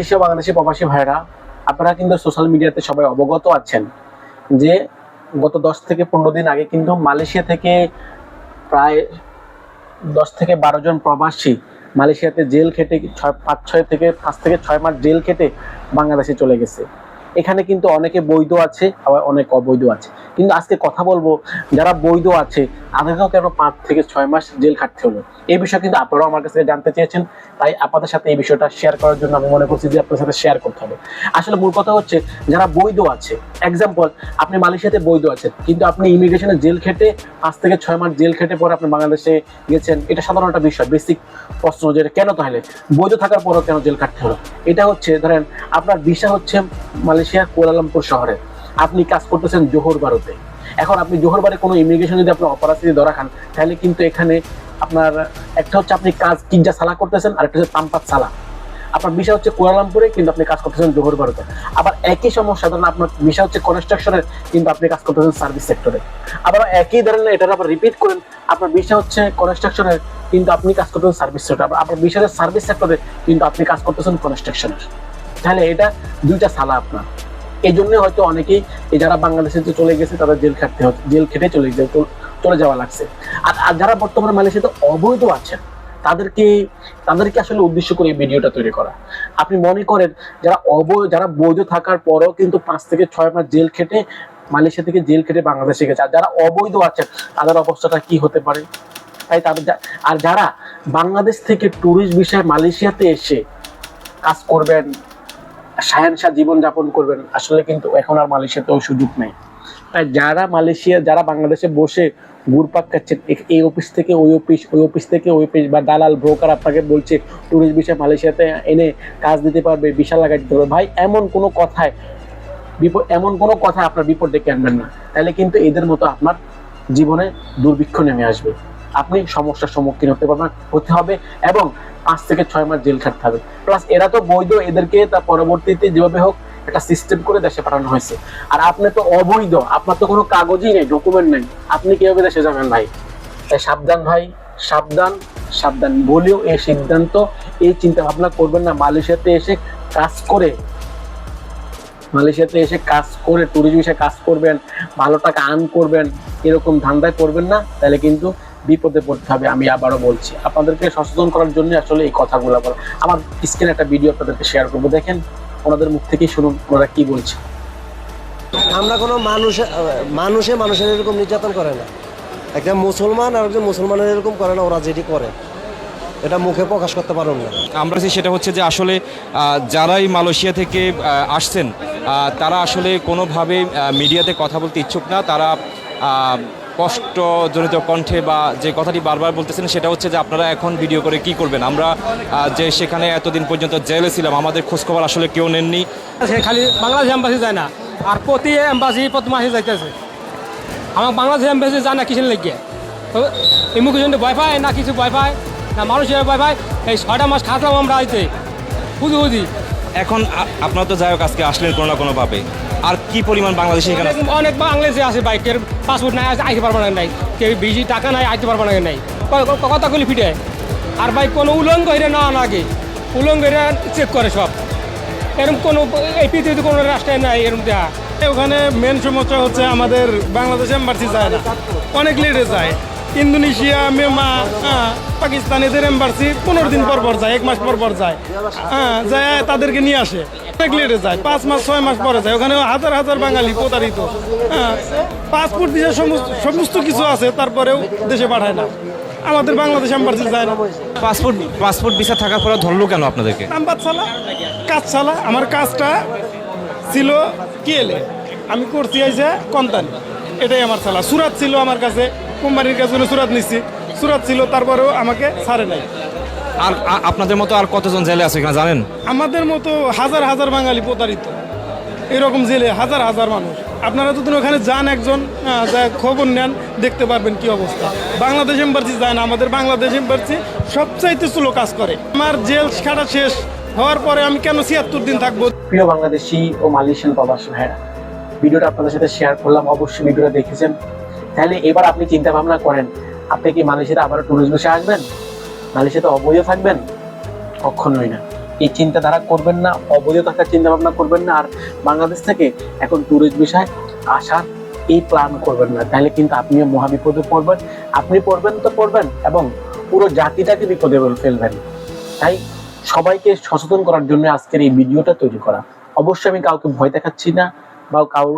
Malaysia Bangladeshi প্রবাসী ভাইরা আপনারা কিন্তু সোশ্যাল মিডিয়াতে সবাই অবগত আছেন যে গত দশ থেকে পনেরো দিন আগে কিন্তু মালয়েশিয়া থেকে প্রায় দশ থেকে বারো জন প্রবাসী মালয়েশিয়াতে জেল খেটে ছয়, পাঁচ, ছয় থেকে, পাঁচ থেকে ছয় মাস জেল খেটে বাংলাদেশে চলে গেছে। এখানে কিন্তু অনেকে বৈধ আছে, আবার অনেক অবৈধ আছে। কিন্তু আজকে কথা বলব, যারা বৈধ আছে, তাদেরকেও কেন পাঁচ থেকে ছয় মাস জেল খাটতে হলো? এই বিষয়ে কিন্তু আপনারাও আমার কাছে জানতে চেয়েছেন, তাই আপনাদের সাথে এই বিষয়টা শেয়ার করার জন্য আমি মনে করছি যে আপনার সাথে শেয়ার করতে হবে। আসলে মূল কথা হচ্ছে, যারা বৈধ আছে এক্সাম্পল আপনি মালয়েশিয়াতে বৈধ আছেন, কিন্তু আপনি ইমিগ্রেশনে জেল খেটে পাঁচ থেকে ছয় মাস জেল খেটে পরে আপনি বাংলাদেশে গেছেন, এটা সাধারণ একটা বিষয় বেসিক প্রশ্ন যে কেন তাহলে? বৈধ থাকার পরও কেন জেল কাটতে হলো? এটা হচ্ছে, ধরেন আপনার ভিসা হচ্ছে মালয়েশিয়া কুয়ালালামপুর শহরে, আপনি কাজ করতেছেন জোহর বারোতে। এখন আপনি জোহর বারে কোনো ইমিগ্রেশন যদি আপনার অপরাধী ধরা খান, তাহলে কিন্তু এখানে আপনার একটা হচ্ছে আপনি কাজ কিনজা সালা করতেছেন আর একটা হচ্ছে তামপাত সালা। আপনার বিষয় হচ্ছে কুয়ালালামপুরে, কিন্তু আপনি কাজ করতেছেন জোহর বারোতে। আবার একই সমস্যা, ধরেন আপনার বিষয় হচ্ছে কনস্ট্রাকশনের কিন্তু আপনি কাজ করতেছেন সার্ভিস সেক্টরে আবার একই ধরেন এটার আবার রিপিট করেন, আপনার বিষয় হচ্ছে কনস্ট্রাকশনের কিন্তু আপনি কাজ করতেছেন সার্ভিস সেক্টর আপনার বিষয়ের সার্ভিস সেক্টরে কিন্তু আপনি কাজ করতেছেন কনস্ট্রাকশনের তাহলে এটা দুইটা সালা আপনার। এই জন্য হয়তো অনেকেই যারা বাংলাদেশে চলে গেছে তাদের জেল খাটতে হচ্ছে, জেল খেটে চলে চলে যাওয়া লাগছে। আর যারা বর্তমানে মালয়েশিয়াতে অবৈধ আছেন তাদেরকে তাদেরকে আসলে উদ্দেশ্য করে এই ভিডিওটা তৈরি করা। আপনি মনে করেন, যারা অবৈধ যারা বৈধ থাকার পরও কিন্তু পাঁচ থেকে ছয় মাস জেল খেটে মালয়েশিয়া থেকে জেল খেটে বাংলাদেশে গেছে। আর যারা অবৈধ আছেন, তাদের অবস্থাটা কি হতে পারে? তাই তাদের আর যারা বাংলাদেশ থেকে ট্যুরিস্ট বিষয়ে মালয়েশিয়াতে এসে কাজ করবেন সায়ানসা জীবন যাপন করবেন, আসলে কিন্তু এখন আর মালয়েশিয়াতে ওই সুযোগ নেই। তাই যারা মালয়েশিয়া, যারা বাংলাদেশে বসে ঘুরপাক খাচ্ছেন এই অফিস থেকে, ওই অফিস ওই অফিস থেকে, ওই অফিস বা দালাল ব্রোকার আপনাকে বলছে ট্যুরিস্ট বিষয়ে মালয়েশিয়াতে এনে কাজ দিতে পারবে, বিশাল লাগাই দিতে ভাই, এমন কোনো কথায়, বিপদ এমন কোনো কথা আপনার বিপদ ডেকে আনবেন না। তাহলে কিন্তু এদের মতো আপনার জীবনে দুর্ভিক্ষ নেমে আসবে। আপনি সমস্যার সম্মুখীন হতে পারবেন, হতে হবে এবং পাঁচ থেকে ছয় মাস জেল খাটতে হবে। প্লাস এরা তো বৈধ, এদেরকে তার পরবর্তীতে যেভাবে হোক একটা সিস্টেম করে দেশে পাঠানো হয়েছে। আর আপনি তো অবৈধ, আপনার তো কোনো কাগজই নেই ডকুমেন্ট নেই। আপনি কীভাবে দেশে যাবেন ভাই? তাই সাবধান ভাই, সাবধান সাবধান। বলেও এই সিদ্ধান্ত, এই চিন্তা ভাবনা করবেন না। মালয়েশিয়াতে এসে কাজ করে, মালয়েশিয়াতে এসে কাজ করে ট্যুরিজম এসে কাজ করবেন, ভালো টাকা আর্ন করবেন, এরকম ধান্দায় করবেন না। তাহলে কিন্তু বিপদে পড়তে হবে, আমি আবারও বলছি। আপনাদেরকে সচেতন করার জন্য আসলে এই কথাগুলো আমার স্ক্রিনে একটা ভিডিও আপনাদেরকে শেয়ার করব, দেখেন। ওনাদের মুখ থেকেই শুনুন ওনারা কি বলছে। আমরা কোনো মানুষ মানুষে মানুষের এরকম নির্যাতন করে না। একটা মুসলমান আর একজন মুসলমানের এরকম করে না ওরা যেটি করে। এটা মুখে প্রকাশ করতে পারুন না। আমরা চাই সেটা হচ্ছে যে আসলে আহ, যারাই মালয়েশিয়া থেকে আহ, আসছেন আহ, তারা আসলে কোনোভাবে আহ, মিডিয়াতে কথা বলতে ইচ্ছুক না। তারা আহ, কষ্টজনিত কণ্ঠে বা যে কথাটি বারবার বলতেছেন সেটা হচ্ছে যে আপনারা এখন ভিডিও করে কি করবেন? আমরা যে সেখানে এতদিন পর্যন্ত জেলে ছিলাম, আমাদের খোঁজখবর আসলে কেউ নেননি। খালি বাংলাদেশ এম্বাসি যায় না, আর প্রতি এম্বাসি প্রতি মাসে যাইতেছে। আমার বাংলাদেশ এম্বাসি যায় না কিসের লেগে? জন্য ভয় পায়, না কিছু ভয় পায়, না মানুষের ভয় পায়, এই ছয়টা মাস খাতলাম আমরা আইতে। বুঝি বুঝি। এখন আপনারা তো যাই হোক আজকে আসলেন কোনো না কোনোভাবে আর কি পরিমাণ বাংলাদেশি এখানে অনেক বাংলাদেশে আছে বাইকের পাসপোর্ট নাই আছে আইতে পারব না নাই কেউ বিজি টাকা নাই আইতে পারব না নাই ক- ক- কথা কলি ফিটে। আর বাইক কোনো উলঙ্গ হইরে না আগে। উলঙ্গ হইরে চেক করে সব। এরকম কোনো এই পৃথিবীতে কোনো রাষ্ট্রে নাই এরকম দেয়া। ওখানে মেন সমস্যা হচ্ছে আমাদের বাংলাদেশ এম্বাসি যায় না। অনেক লেটে যায়। ইন্দোনেশিয়া মেমা হ্যাঁ, পাকিস্তানিদের এম্বাসি পনেরো দিন পর পর যায় এক মাস পর পর যায়। হ্যাঁ যায় তাদেরকে নিয়ে আসে। অনেক লেটে যায় পাঁচ মাস ছয় মাস পরে যায়। ওখানে হাজার হাজার বাঙালি প্রতারিত। হ্যাঁ পাসপোর্ট দিয়ে সমস্ত সমস্ত কিছু আছে তারপরেও দেশে পাঠায় না। আমাদের বাংলাদেশ এম্বাসি যায় না। পাসপোর্ট পাসপোর্ট ভিসা থাকার পরে ধরলো কেন আপনাদেরকে? নাম্বার চালা কাজ চালা। আমার কাজটা ছিল কিএলে আমি করছি আইসে কন্তানি এটাই আমার চালা। সুরাত ছিল আমার কাছে কোম্পানির কাছে সুরাত নিচ্ছি সুরাত ছিল তারপরেও আমাকে ছাড়ে নাই। আর আপনাদের মতো আর কতজন জেলে আছে এখানে জানেন? আমাদের মতো হাজার হাজার বাঙালি প্রতারিত। এরকম জেলে হাজার হাজার মানুষ। আপনারা যদি ওখানে যান একজন যা খবর নেন দেখতে পারবেন কি অবস্থা। বাংলাদেশ এম্বাসি যায় না আমাদের বাংলাদেশ এম্বাসি সবচাইতে চুলো কাজ করে। আমার জেল খাটা শেষ হওয়ার পরে আমি কেন ছিয়াত্তর দিন থাকব? প্রিয় বাংলাদেশি ও মালয়েশিয়ান প্রবাসী ভাইরা ভিডিওটা আপনাদের সাথে শেয়ার করলাম। অবশ্যই ভিডিওটা দেখেছেন। তাহলে এবার আপনি চিন্তা ভাবনা করেন, আপনি কি মালয়েশিয়াতে আবার টুরিস্ট বসে আসবেন? মালয়েশিয়াতে অবৈধ থাকবেন? কখনোই না। এই চিন্তাধারা করবেন না, অবৈধ থাকার চিন্তা ভাবনা করবেন না, আর বাংলাদেশ থেকে এখন ট্যুরিস্ট বিষয় আসার এই প্ল্যান করবেন না। তাহলে কিন্তু আপনিও মহাবিপদে পড়বেন, আপনি পড়বেন তো পড়বেন, এবং পুরো জাতিটাকে বিপদে ফেলবেন। তাই সবাইকে সচেতন করার জন্য আজকের এই ভিডিওটা তৈরি করা। অবশ্যই আমি কাউকে ভয় দেখাচ্ছি না, বা কাউ